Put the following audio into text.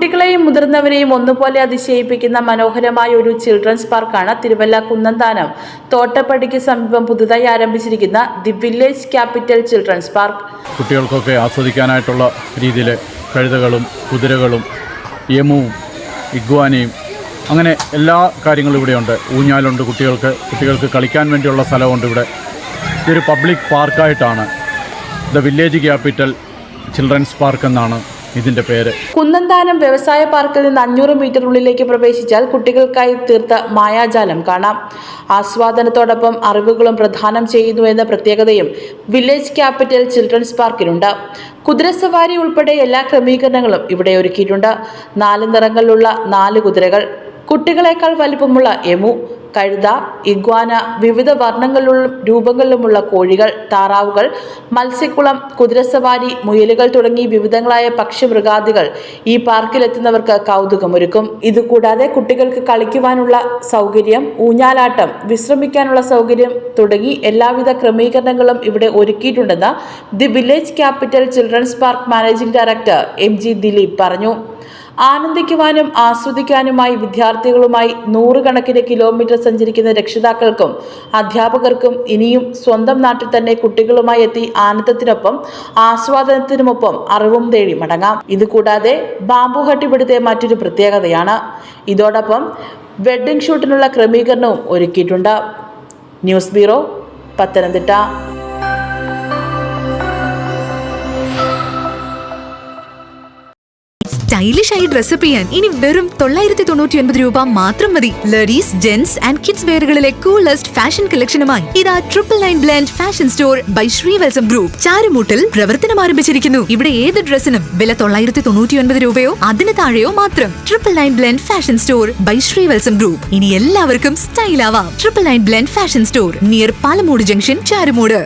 കുട്ടികളെയും മുതിർന്നവരെയും ഒന്നുപോലെ അതിശയിപ്പിക്കുന്ന മനോഹരമായ ഒരു ചിൽഡ്രൻസ് പാർക്കാണ് തിരുവല്ല കുന്നന്താനം. തോട്ടപ്പടിക്ക് സമീപം പുതുതായി ആരംഭിച്ചിരിക്കുന്ന the village capital children's park. കുട്ടികൾക്കൊക്കെ ആസ്വദിക്കാനായിട്ടുള്ള രീതിയിൽ കഴുതകളും കുതിരകളും യമുവും ഇഗ്വാനയും അങ്ങനെ എല്ലാ കാര്യങ്ങളും ഇവിടെയുണ്ട്. ഊഞ്ഞാലുണ്ട് കുട്ടികൾക്ക്. കുട്ടികൾക്ക് കളിക്കാൻ വേണ്ടിയുള്ള സ്ഥലമുണ്ട് ഇവിടെ. ഇതൊരു public പാർക്കായിട്ടാണ് the village capital children's park എന്നാണ് ഇതിന്റെ പേര്. കുന്നന്താനം വ്യവസായ പാർക്കിൽ നിന്ന് അഞ്ഞൂറ് ഉള്ളിലേക്ക് പ്രവേശിച്ചാൽ കുട്ടികൾക്കായി തീർത്ത മായാജാലം കാണാം. ആസ്വാദനത്തോടൊപ്പം അറിവുകളും പ്രദാനം ചെയ്യുന്നു എന്ന പ്രത്യേകതയും വില്ലേജ് ക്യാപിറ്റൽ ചിൽഡ്രൻസ് പാർക്കിലുണ്ട്. കുതിരസവാരി ഉൾപ്പെടെ എല്ലാ ക്രമീകരണങ്ങളും ഇവിടെ ഒരുക്കിയിട്ടുണ്ട്. നാല് നിറങ്ങളിലുള്ള നാല് കുതിരകൾ. കുട്ടികളെക്കാൾ വലുപ്പമുള്ള എമു കഴുത ഇഗ്വാന വിവിധ വർണങ്ങളിലും രൂപങ്ങളിലുമുള്ള കോഴികൾ താറാവുകൾ മത്സ്യക്കുളം കുതിരസവാരി മുയലുകൾ തുടങ്ങി വിവിധങ്ങളായ പക്ഷിമൃഗാദികൾ ഈ പാർക്കിലെത്തുന്നവർക്ക് കൗതുകമൊരുക്കും. ഇതുകൂടാതെ കുട്ടികൾക്ക് കളിക്കുവാനുള്ള സൗകര്യം ഊഞ്ഞാലാട്ടം വിശ്രമിക്കാനുള്ള സൗകര്യം തുടങ്ങി എല്ലാവിധ ക്രമീകരണങ്ങളും ഇവിടെ ഒരുക്കിയിട്ടുണ്ടെന്ന് the village capital children's park managing director M G Dileep പറഞ്ഞു. ആനന്ദിക്കുവാനും ആസ്വദിക്കാനുമായി വിദ്യാർത്ഥികളുമായി നൂറുകണക്കിന് കിലോമീറ്റർ സഞ്ചരിക്കുന്ന രക്ഷിതാക്കൾക്കും അധ്യാപകർക്കും ഇനിയും സ്വന്തം നാട്ടിൽ തന്നെ കുട്ടികളുമായി എത്തി ആനന്ദത്തിനൊപ്പം ആസ്വാദനത്തിനുമൊപ്പം അറിവും തേടി മടങ്ങാം. ഇതുകൂടാതെ ബാംബു ഹട്ട് മറ്റൊരു പ്രത്യേകതയാണ്. ഇതോടൊപ്പം വെഡ്ഡിംഗ് ഷൂട്ടിനുള്ള ക്രമീകരണവും ഒരുക്കിയിട്ടുണ്ട്. News bureau Pathanamthitta. സ്റ്റൈലിഷ് ആയി ഡ്രസ്സപ്പ് ചെയ്യാൻ ഇനി വെറും തൊള്ളായിരത്തി തൊണ്ണൂറ്റി ഒൻപത് രൂപ മാത്രം മതി. ലേഡീസ് ജെന്റ്സ് ആൻഡ് കിഡ്സ് വെയറുകളിലെ കൂളസ്റ്റ് ഫാഷൻ കളക്ഷനുമായി ഇതാ triple nine brand fashion store by Srivatsam group ചാരുമൂട്ടിൽ പ്രവർത്തനം ആരംഭിച്ചിരിക്കുന്നു. ഇവിടെ ഏത് ഡ്രസ്സിനും വില തൊള്ളായിരത്തി തൊണ്ണൂറ്റി ഒൻപത് രൂപയോ അതിന് താഴെയോ മാത്രം. Triple nine brand fashion store by Srivatsam group ഇനി എല്ലാവർക്കും സ്റ്റൈൽ ആവാം. Triple nine brand fashion store near Palamood junction Charumood.